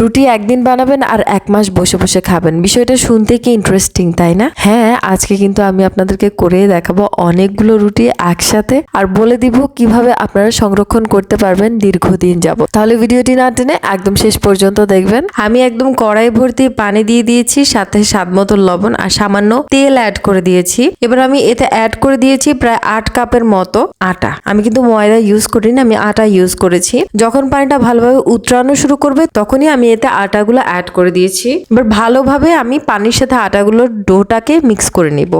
রুটি একদিন বানাবেন আর এক মাস বসে বসে খাবেন। বিষয়টা শুনতে কি ইন্টারেস্টিং তাই না? হ্যাঁ আজকে কিন্তু আমি আপনাদেরকে করে দেখাবো অনেকগুলো রুটি একসাথে আর বলে দিব কীভাবে আপনারা সংরক্ষণ করতে পারবেন দীর্ঘদিন যাব তাহলে ভিডিওটি না টেনে একদম শেষ পর্যন্ত দেখবেন। আমি একদম কড়াই ভর্তি পানি দিয়ে দিয়েছি, সাথে স্বাদ মতো লবণ আর সামান্য তেল অ্যাড করে দিয়েছি। এবার আমি এতে অ্যাড করে দিয়েছি প্রায় আট কাপের মতো আটা। আমি কিন্তু ময়দা ইউজ করিনি, আমি আটা ইউজ করেছি। যখন পানিটা ভালোভাবে উতরানো শুরু করবে, তখনই আমি এতে আটাগুলো অ্যাড করে দিয়েছি। এবার ভালোভাবে আমি পানির সাথে আটাগুলোর ডোটাকে মিক্স করে নিব।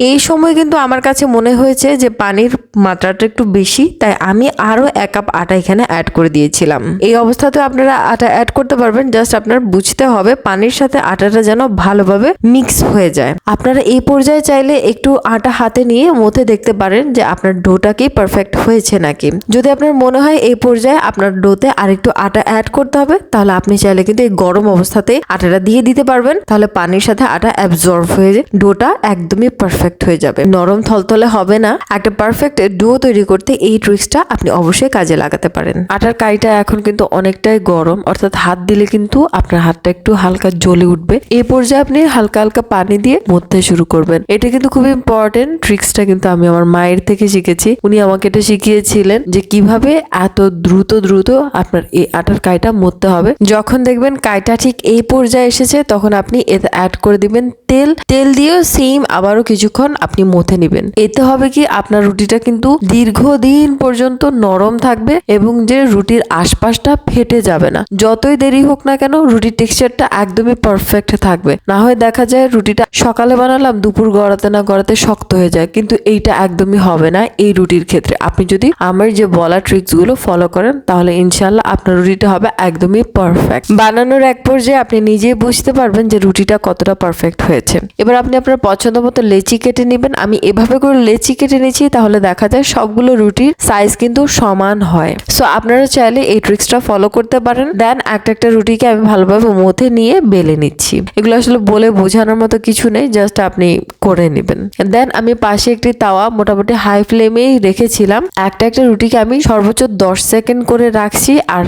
এই সময় কিন্তু আমার কাছে মনে হয়েছে যে পানির মাত্রাটা একটু বেশি, তাই আমি আরও এক কাপ আটা এখানে অ্যাড করে দিয়েছিলাম। এই অবস্থাতে আপনারা আটা অ্যাড করতে পারবেন জাস্ট আপনার বুঝতে হবে পানির সাথে আটাটা যেন ভালোভাবে মিক্স হয়ে যায়। আপনারা এই পর্যায়ে চাইলে একটু আটা হাতে নিয়ে মধ্যে দেখতে পারেন যে আপনার ডোটা কি পারফেক্ট হয়েছে নাকি। যদি আপনার মনে হয় এই পর্যায়ে আপনার ডোতে আরেকটু আটা অ্যাড করতে হবে, তাহলে আপনি চাইলে কিন্তু এই গরম অবস্থাতেই আটাটা দিয়ে দিতে পারবেন। তাহলে পানির সাথে আটা অ্যাবজর্ব হয়ে ডোটা একদমই পারফেক্ট হয়ে যাবে। নরম থলথলে হবে না। একটা পারফেক্ট ডো তৈরি করতে এই ট্রিক্সটা আপনি অবশ্যই কাজে লাগাতে পারেন। আটার কাইটা এখন কিন্তু অনেকটাই গরম, অর্থাৎ হাত দিলে কিন্তু আপনার হাতটা একটু হালকা জ্বলে উঠবে। এই পর্যায়ে আপনি হালকা হালকা পানি দিয়ে মধ্যে শুরু করবেন। এটা কিন্তু খুব ইম্পর্টেন্ট ট্রিক্সটা কিন্তু আমি আমার মায়ের থেকে শিখেছি। উনি আমাকে এটা শিখিয়েছিলেন যে কীভাবে এত দ্রুত দ্রুত আপনার এই আটার কাইটা মরতে হবে। যখন দেখবেন কাইটা ঠিক এই পর্যায়ে এসেছে, তখন আপনি এতে অ্যাড করে দিবেন তেল। তেল দিয়েও সেম আবারও কিছুক্ষণ আপনি মথে নেবেন। এতে হবে কি, আপনার রুটিটা কিন্তু দীর্ঘদিন পর্যন্ত নরম থাকবে এবং যে রুটির আশপাশটা ফেটে যাবে না। যতই দেরি হোক না কেন, রুটির টেক্সচারটা একদমই পারফেক্ট থাকবে। না হয় দেখা যায় রুটিটা সকালে বানালাম, দুপুর গড়াতে না গড়াতে শক্ত হয়ে যায়, কিন্তু এইটা একদমই হবে না এই রুটির ক্ষেত্রে। আপনি যদি আমার যে বলা ট্রিক্সগুলো ফলো করেন, তাহলে ইনশাল্লাহ আপনার রুটিটা হবে একদমই পারফেক্ট। বানানোর এক পর্যায়ে আপনি নিজেই বুঝতে পারবেন যে রুটিটা কতটা পারফেক্ট হয়েছে। এবার আপনি আপনার পছন্দ মতো লেচি কেটে নেবেন। আমি এভাবে করে লেচি কেটে নিচ্ছি তাহলে দেখা যায় সবগুলো রুটির সাইজ কিন্তু সমান হয়। সো আপনারা চাইলে এই ট্রিক্সটা ফলো করতে পারেন। দেন একটা একটা রুটিকে আমি ভালোভাবে মধ্যে নিয়ে বেলে নিচ্ছি। এগুলো আসলে বলে বোঝানোর মতো কিছু নেই জাস্ট আপনি করে নেবেন। দেন আমি পাশে একটি তাওয়া মোটামুটি হাই ফ্লেমেই রেখেছিলাম। একটা একটা রুটিকে আমি সর্বোচ্চ দশ সেকেন্ড করে রাখছি আর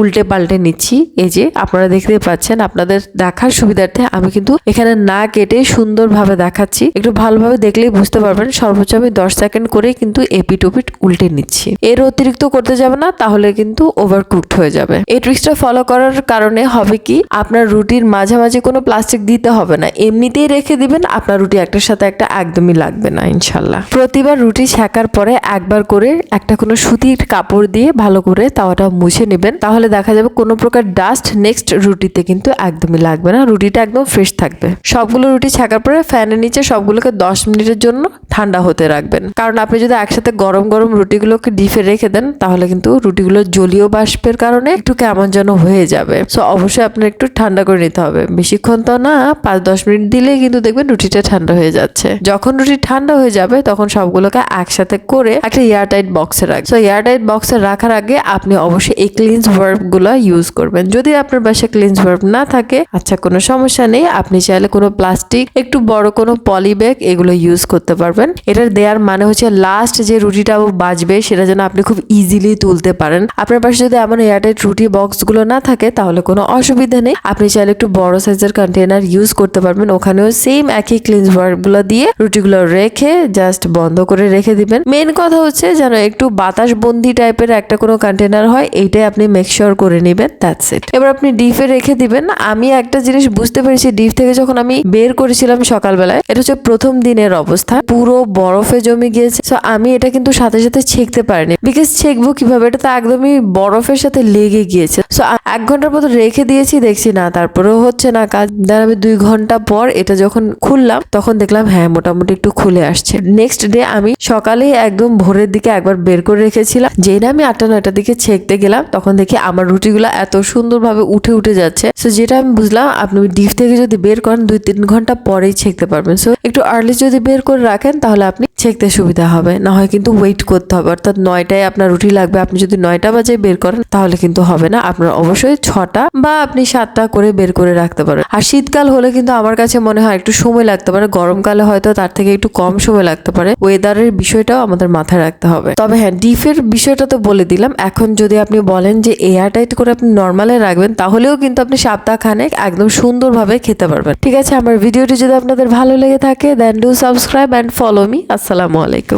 উল্টে পাল্টে নিচ্ছি। এই যে, আপনারা দেখতে পাচ্ছেন, আপনাদের দেখার সুবিধার্থে আমি কিন্তু এখানে না কেটে সুন্দরভাবে দেখাচ্ছি। একটু ভালোভাবে দেখলেই বুঝতে পারবেন, সর্বোচ্চ আমি দশ সেকেন্ড করেই কিন্তু এপিট ওপিট উল্টে নিচ্ছি। এর অতিরিক্ত করতে যাবে না, তাহলে কিন্তু ওভার কুকড হয়ে যাবে। এই ট্রিক্সটা ফলো করার কারণে হবে কি, আপনার রুটির মাঝামাঝি কোনো প্লাস্টিক দিতে হবে না। এমনিতেই রেখে দিবেন, আপনার রুটি একটার সাথে একটা একদমই লাগবে না, ইনশাল্লাহ। প্রতিবার রুটি ছেঁকার পরে একবার করে একটা কোনো সুতির কাপড় দিয়ে ভালো করে তাওয়াটা মুছে নেবেন, তাহলে দেখা যাবে কোনো প্রকার ডাস্ট নেক্সট রুটিতে কিন্তু একদমই লাগবে না, রুটিটা একদম ফ্রেশ থাকবে। সবগুলো রুটি ছাকার পরে ফ্যানের নিচে সবগুলোকে দশ মিনিটের জন্য ঠান্ডা হতে রাখবেন। কারণ আপনি যদি একসাথে গরম গরম রুটিগুলোকে ডিপে রেখে দেন, তাহলে কিন্তু রুটিগুলো জলীয় বাষ্পের কারণে একটু কেমন যেন হয়ে যাবে। সো অবশ্যই আপনার একটু ঠান্ডা করে নিতে হবে। বেশিক্ষণ তো না, পাঁচ দশ মিনিট দিলেই কিন্তু দেখবেন রুটিটা ঠান্ডা হয়ে যাচ্ছে। যখন রুটি ঠান্ডা হয়ে যাবে, তখন সবগুলোকে একসাথে করে একটা এয়ারটাইট বক্সে রাখ সো এয়ারটাইট বক্সে রাখার আগে আপনি অবশ্যই এই ক্লিনস ভার্বগুলো ইউজ করবেন। যদি আপনার বাসায় ক্লিনস ভার্ব না থাকে আচ্ছা কোনো সমস্যা নেই। আপনি চাইলে কোনো প্লাস্টিক একটু বড় কোনো পলি ব্যাগ এগুলো ইউজ করতে পারবেন। এটার দেওয়ার মানে হচ্ছে লাস্ট যে রুটিটা বাজবে, সেটা যেন আপনি খুব ইজিলি তুলতে পারেন। আপনার পাশে যদি এমন এয়ারটাইট রুটি বক্সগুলো না থাকে, তাহলে কোনো অসুবিধা নেই। আপনি চাইলে একটু বড় সাইজের কন্টেনার ইউজ করতে পারবেন। ওখানেও সেম একই ক্লিনস ভার্বগুলো দিয়ে রুটিগুলো রেখে জাস্ট বন্ধ করে রেখে দিবেন। মেন কথা হচ্ছে যেন একটু বাতাস বন্দি টাইপের একটা কোনো কন্টেনার হয়, এইটাই আপনি মেকশিওর করে নেবেন দ্যাটস ইট এবার আপনি ডিপে রেখে দিবেন। আমি একটা জিনিস বুঝতে পেরেছি ডিপ থেকে যখন আমি বের করেছিলাম সকালবেলায়, এটা হচ্ছে প্রথম দিনের অবস্থা। পুরো বরফে জমে গিয়েছে। তো আমি এটা কিন্তু সাথে সাথে ছেঁকতে পারিনি। বিকজ ছেঁকবো কীভাবে? এটা তো একদমই বরফের সাথে লেগে গিয়েছে। সো এক ঘণ্টার মতো রেখে দিয়েছি, দেখছি না, তারপরেও হচ্ছে না কাজ। দেন আমি দুই ঘণ্টা পর এটা যখন খুললাম, তখন দেখলাম হ্যাঁ মোটামুটি একটু খুলে আসছে। নেক্সট ডে আমি সকালে একদম ভোরের দিকে একবার বের করে রেখেছিলাম। যেই না আমি আটটা, নয়টার দিকে ছেঁকতে গেলাম, তখন দেখি আমার রুটিগুলো এত সুন্দরভাবে উঠে উঠে যাচ্ছে। সো যেটা আমি বুঝলাম, আপনি ডিপ থেকে যদি বের করেন, দুই, তিন ঘণ্টা পরেই ছেঁকতে পারবেন। সো একটু আর্লি আর্লি যদি বের করে রাখেন, তাহলে আপনি ছেঁকতে সুবিধা হবে। না হয় কিন্তু ওয়েট করতে হবে। অর্থাৎ নয়টায় আপনার রুটি লাগবে। আপনি যদি নয়টা বাজে বের করেন, তাহলে কিন্তু হবে না। আপনার অবশ্যই ছটা বা আপনি সাতটা করে বের করে রাখতে পারেন। আর শীতকাল হলে কিন্তু আমার কাছে মনে হয় একটু সময় লাগতে পারে। গরমকালে হয়তো তার থেকে একটু কম সময় লাগতে পারে। ওয়েদারের বিষয়টাও আমাদের মাথায় রাখতে হবে। তবে হ্যাঁ ডিফের বিষয়টা তো বলে দিলাম। এখন যদি আপনি বলেন যে এয়ার টাইট করে আপনি নর্মালে রাখবেন, তাহলেও কিন্তু আপনি সপ্তাহ খানেক একদম সুন্দরভাবে খেতে পারবেন। ঠিক আছে, আমার ভিডিওটি যদি আপনাদের ভালো লেগে থাকে দেন do subscribe and follow me. Assalamu alaikum